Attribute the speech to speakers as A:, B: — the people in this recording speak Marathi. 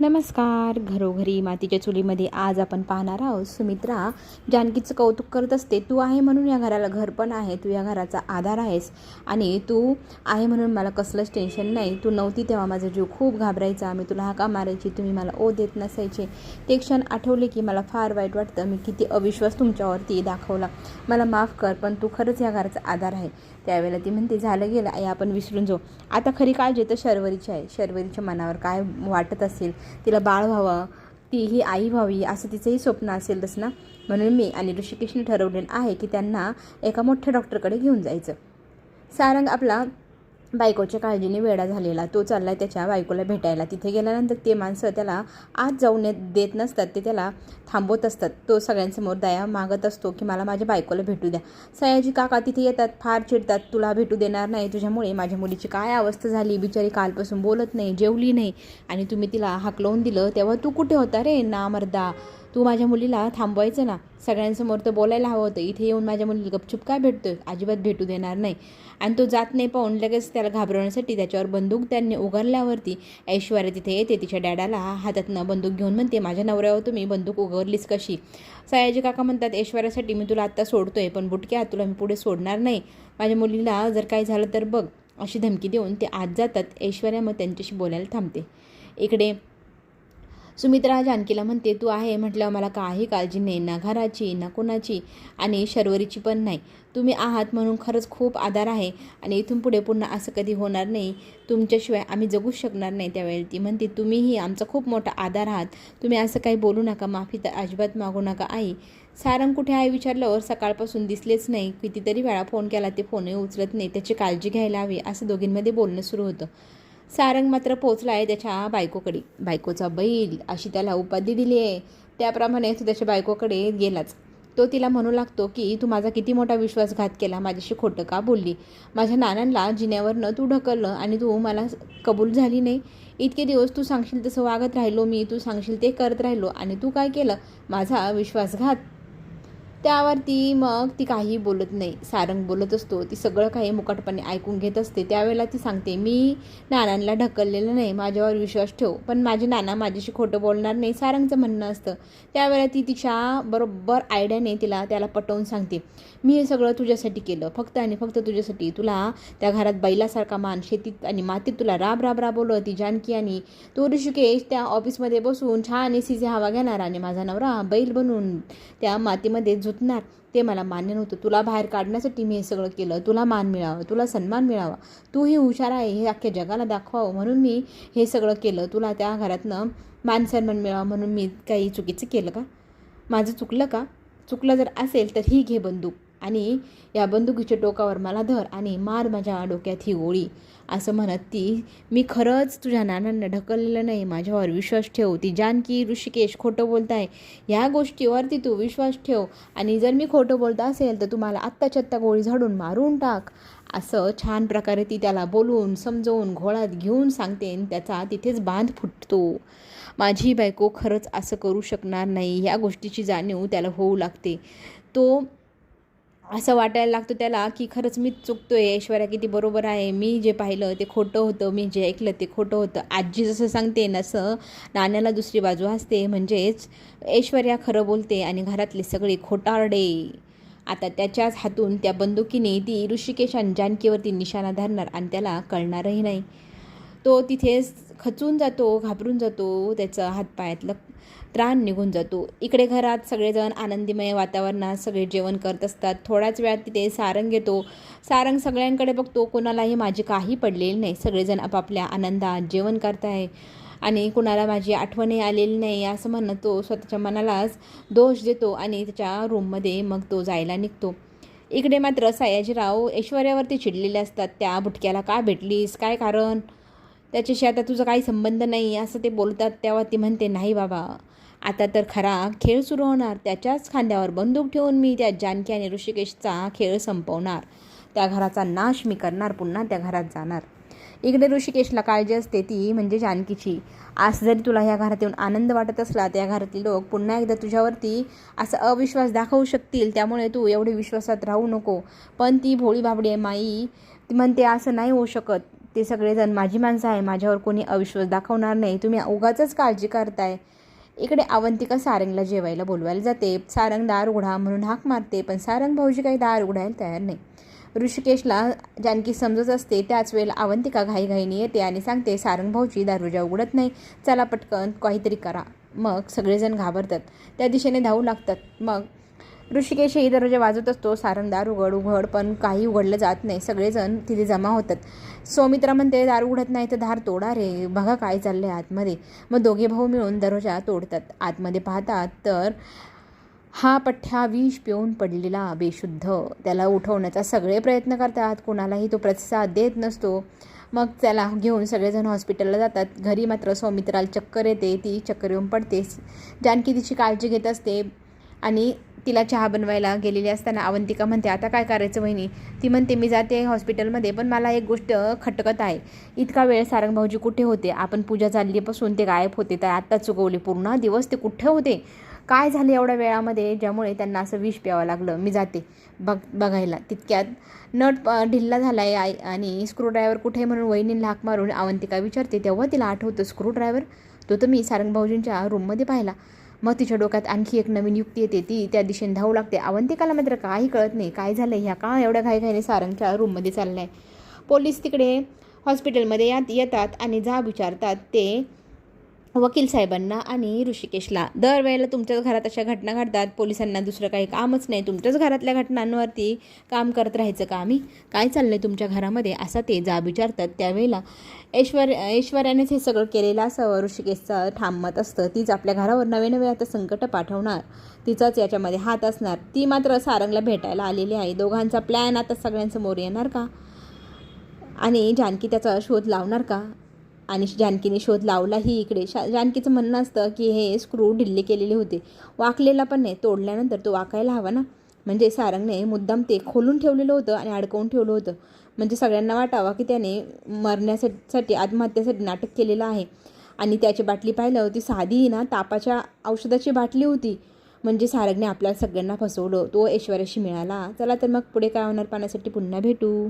A: नमस्कार. घरोघरी मातीच्या चुलीमध्ये आज आपण पाहणार आहोत सुमित्रा जानकीचं कौतुक करत असते तू आहे म्हणून या घराला घर पण आहे तू या घराचा आधार आहेस आणि तू आहे म्हणून मला कसलंच टेन्शन नाही. तू नव्हती तेव्हा माझा जीव खूप घाबरायचा. मी तुला हाका मारायची तुम्ही मला ओ देत नसायचे. ते क्षण आठवले की मला फार वाईट वाटतं. मी किती अविश्वास तुमच्यावरती दाखवला. मला माफ कर पण तू खरंच या घराचा आधार आहे. त्यावेळेला ती म्हणते झालं गेलं. आई आपण विसरून जाऊ. आता खरी काळजी तर शर्वरीची आहे. शर्वरीच्या मनावर काय वाटत असेल तिला बाळ व्हावं ती ही आई व्हावी असं तिचंही स्वप्न असेलच ना? म्हणून मी आणि ऋषिकेशने ठरवलेलं आहे की त्यांना एका मोठ्या डॉक्टरकडे घेऊन जायचं. सारंग आपला बायकोच्या काळजीने वेडा झालेला तो चाललाय त्याच्या बायकोला भेटायला. तिथे गेल्यानंतर ते माणसं त्याला आत जाऊन देत नसतात ते त्याला थांबवत असतात. तो सगळ्यांसमोर दया मागत असतो की मला माझ्या बायकोला भेटू द्या. सयाजी काका तिथे येतात फार चिडतात. तुला भेटू देणार नाही. तुझ्यामुळे माझ्या मुलीची काय अवस्था झाली? बिचारी कालपासून बोलत नाही जेवली नाही. आणि तुम्ही तिला हाकलवून दिलं तेव्हा तू कुठे होता रे? ना मर्दा तू माझ्या मुलीला थांबवायचं ना. सगळ्यांसमोर तर बोलायला हवं होतं. इथे येऊन माझ्या मुलीला गपचूप काय भेटतो अजिबात भेटू देणार नाही. आणि तो जात नाही पाहून लगेच त्याला घाबरवण्यासाठी त्याच्यावर बंदूक त्यांनी उघडल्यावरती ऐश्वर्या तिथे येते. तिच्या डॅडाला हातातनं बंदूक घेऊन म्हणते माझ्या नवऱ्यावर तुम्ही बंदूक उघडलीस कशी? सयाजी काका म्हणतात ऐश्वर्यासाठी मी तुला आत्ता सोडतोय पण बुटक्या तुला मी पुढे सोडणार नाही. माझ्या मुलीला जर काय झालं तर बघ. अशी धमकी देऊन ते आत जातात. ऐश्वर्या मग त्यांच्याशी बोलायला थांबते. इकडे सुमित्रा जानकीला म्हणते तू आहे म्हटल्यावर मला काही काळजी नाही ना घराची ना कोणाची आणि शर्वरीची पण नाही. तुम्ही आहात म्हणून खरंच खूप आधार आहे आणि इथून पुढे पुन्हा असं कधी होणार नाही. तुमच्याशिवाय आम्ही जगूच शकणार नाही त्यावेळी ती म्हणते. तुम्हीही आमचा खूप मोठा आधार आहात. तुम्ही असं काही बोलू नका माफी तर अजिबात मागू नका आई. सारंग कुठे आहे विचारल्यावर सकाळपासून दिसलेच नाही. कितीतरी वेळा फोन केला ते फोनही उचलत नाही. त्याची काळजी घ्यायला हवी असं दोघींमध्ये बोलणं सुरू होतं. सारंग मात्र पोचला आहे त्याच्या बायकोकडे. बायकोचा बैल अशी त्याला उपाधी दिली आहे. त्याप्रमाणे तो त्याच्या बायकोकडे गेलाच. तो तिला म्हणू लागतो की तू माझा किती मोठा विश्वासघात केला माझ्याशी खोटं का बोलली? माझ्या नानांना जिन्यावरनं तू ढकललं आणि तू मला कबूल झाली नाही? इतके दिवस तू सांगशील तसं वागत राहिलो मी तू सांगशील ते करत राहिलो आणि तू काय केलं? माझा विश्वासघात त्यावरती मग ती काही बोलत नाही. सारंग बोलत असतो. ती सगळं काही मुकाटपणे ऐकून घेत असते. त्यावेळेला ती सांगते मी नानांना ढकललेलं नाही. माझ्यावर विश्वास ठेव. पण माझे नाना माझ्याशी खोटं बोलणार नाही. सारंगचं म्हणणं असतं. त्यावेळेला ती तिच्या बरोबर आयडियाने तिला त्याला पटवून सांगते मी हे सगळं तुझ्यासाठी केलं. फक्त आणि फक्त तुझ्यासाठी. तुला त्या घरात बैलासारखा मान शेतीत आणि मातीत तुला राब राब राबवलं ती जानकी आणि तो ऋषिकेश त्या ऑफिसमध्ये बसून छान एसीची हवा घेणार आणि माझा नवरा बैल बनून त्या मातीमध्ये झुतणार ते मला मान्य नव्हतं. तुला बाहेर काढण्यासाठी मी हे सगळं केलं. तुला मान मिळावं. तुला सन्मान मिळावा. तू ही हुशार आहे. हे अख्ख्या जगाला दाखवावं. म्हणून मी हे सगळं केलं. तुला त्या घरातनं मान सन्मान मिळावा म्हणून मी काही चुकीचं केलं का? माझं चुकलं का? चुकलं जर असेल तर ही घे बंदूक. आणि या बंदुकीच्या टोकावर मला धर आणि मार माझ्या डोक्यात ही गोळी. असं म्हणत ती मी खरंच तुझ्या नानांना ढकललेलं नाही माझ्यावर विश्वास ठेव. ती जानकी ऋषिकेश खोटं बोलताय ह्या गोष्टीवरती तू विश्वास ठेव आणि जर मी खोटं बोलत असेल तर तुम्हाला आत्ताच्या आत्ता गोळी झाडून मारून टाक. असं छान प्रकारे ती त्याला बोलून समजवून घोळात घेऊन सांगते आणि त्याचा तिथेच बांध फुटतो. माझी बायको खरंच असं करू शकणार नाही. ह्या गोष्टीची जाणीव त्याला होऊ लागते. तो असं वाटायला लागतं त्याला की खरंच मीच आहे ऐश्वर्या किती बरोबर आहे मी जे पाहिलं ते खोटं होतं मी जे ऐकलं ते खोटं होतं. आजी जसं सांगते नसं नाण्याला दुसरी बाजू असते म्हणजेच ऐश्वर्या खरं बोलते आणि घरातले सगळे खोटारडे. आता त्याच्याच हातून त्या बंदुकीने ती ऋषिकेश आणि जानकीवरती निशाणा धरणार आणि त्याला कळणारही नाही. तो तिथेच खचून जातो घाबरून जातो त्याचं हातपायातलं त्राण निघून जातो. इकडे घरात सगळेजण आनंदीमय वातावरणात सगळे जेवण करत असतात. थोड्याच वेळात तिथे सारंग येतो. सारंग सगळ्यांकडे बघतो. कोणालाही माझी काही पडलेली नाही. सगळेजण आपापल्या आनंदात जेवण करताय. आणि कुणाला माझी आठवणही आलेली नाही असं म्हणत तो स्वतःच्या मनालाच दोष देतो आणि त्याच्या रूममध्ये मग तो जायला निघतो. इकडे मात्र सयाजीराव ऐश्वर्यावरती चिडलेले असतात. त्या बुटक्याला का भेटलीस? काय कारण? त्याच्याशी आता तुझा काही संबंध नाही असं ते बोलतात तेव्हा ती म्हणते नाही बाबा आता तर खरा खेळ सुरू होणार. त्याच्याच खांद्यावर बंदूक ठेवून मी त्या जानकी आणि ऋषिकेशचा खेळ संपवणार. त्या घराचा नाश मी करणार पुन्हा त्या घरात जाणार. इकडे ऋषिकेशला काळजी असते ती म्हणजे जानकीची. आज जरी तुला ह्या घरात येऊन आनंद वाटत असला त्या घरातील लोक पुन्हा एकदा तुझ्यावरती असा अविश्वास दाखवू शकतील त्यामुळे तू एवढे विश्वासात राहू नको. पण ती भोळी बाबडी आहे माई. ती म्हणते असं नाही होऊ शकत. ते सगळेजण माझी माणसं आहे माझ्यावर कोणी अविश्वास दाखवणार नाही. तुम्ही उगाचच काळजी करताय. इकडे अवंतिका सारंगला जेवायला बोलवायला जाते. सारंग दार उघडा म्हणून हाक मारते पण सारंग भाऊजी काही दार उघडायला तयार नाही. ऋषिकेशला जानकी समजत असते त्याच वेळेला अवंतिका घाईघाईने येते आणि सांगते सारंग भाऊची दारुजा उघडत नाही. चला पटकन काहीतरी करा. मग सगळेजण घाबरतात. त्या दिशेने धावू लागतात. मग ऋषिकेशही दरवाजा वाजवत असतो. सारंग उघड उघड पण काही उघडलं जात नाही. सगळेजण तिथे जमा होतात. सौमित्रा म्हणते दार उघडत नाही तर दार तोडा रे. बघा काय चाललंय आतमध्ये. मग दोघे भाऊ मिळून दरवाजा तोडतात. आतमध्ये पाहतात तर हा पठ्ठा विष पिऊन पडलेला बेशुद्ध. त्याला उठवण्याचा सगळे प्रयत्न करतात. कोणालाही तो प्रतिसाद देत नसतो. मग त्याला घेऊन सगळेजण हॉस्पिटलला जातात. घरी मात्र सौमित्राला चक्कर येते. ती चक्कर येऊन पडते जानकी तिची काळजी घेत असते आणि तिला चहा बनवायला गेलेली असताना अवंतिका म्हणते आता काय करायचं वहिनी? ती म्हणते मी जाते हॉस्पिटलमध्ये पण मला एक गोष्ट खटकत आहे. इतका वेळ सारंग भाऊजी कुठे होते? आपण पूजा चाललीपासून ते गायब होते तर आत्ता चुकवले पूर्ण दिवस ते कुठे होते? काय झालं एवढ्या वेळामध्ये? ज्यामुळे त्यांना असं विष प्यावं लागलं. मी जाते. बघ बघायला. तितक्यात नट ढिल्ला झाला आहे आई आणि स्क्रूड्रायव्हर कुठे आहे म्हणून वहिनीला हाक मारून अवंतिका विचारते. तेव्हा तिला आठवतं स्क्रूड्रायव्हर तो तर मी सारंग भाऊजींच्या रूममध्ये पाहिला. मग तिच्या डोक्यात आणखी एक नवीन युक्ती येते. ती त्या दिशेने धावू लागते. अवंतिकाला मात्र काही कळत नाही. काय झालं ह्या का एवढ्या घाईघाईने सारंगच्या रूममध्ये चाललं आहे पोलीस तिकडे हॉस्पिटलमध्ये यात येतात आणि जा विचारतात. ते वकील साहेबांना आणि ऋषिकेशला. दरवेळेला तुमच्याच घरात अशा घटना घडतात. पोलिसांना दुसरं काही कामच नाही. तुमच्याच घरातल्या घटनांवरती काम करत राहायचं का आम्ही? काय चाललंय तुमच्या घरामध्ये? असा ते जा विचारतात. त्यावेळेला ऐश्वर ऐश्वर्यानेच हे सगळं केलेलं असावं ऋषिकेशचं ठाम मत असतं. तीच आपल्या घरावर नवे नवे आता संकट पाठवणार. तिचाच याच्यामध्ये हात असणार. ती मात्र सारंगला भेटायला आलेली आहे. दोघांचा प्लॅन आता सगळ्यांसमोर येणार का? आणि जानकी त्याचा शोध लावणार का? आणि जानकीने शोध लावलाही इकडे. शा जानकीचं म्हणणं असतं की हे स्क्रू ढिल्ले केलेले होते. वाकलेला पण नाही. तोडल्यानंतर तो वाकायला हवा ना? म्हणजे सारंगने मुद्दाम ते खोलून ठेवलेलं होतं आणि अडकवून ठेवलं होतं. म्हणजे सगळ्यांना वाटावा की त्याने मरण्यासाठी आत्महत्येसाठी नाटक केलेलं आहे. आणि त्याची बाटली पाहिलं होती साधी ना तापाच्या औषधाची बाटली होती. म्हणजे सारंगने आपल्याला सगळ्यांना फसवलं. तो ऐश्वर्याशी मिळाला. चला तर मग पुढे काय होणार? पाण्यासाठी पुन्हा भेटू.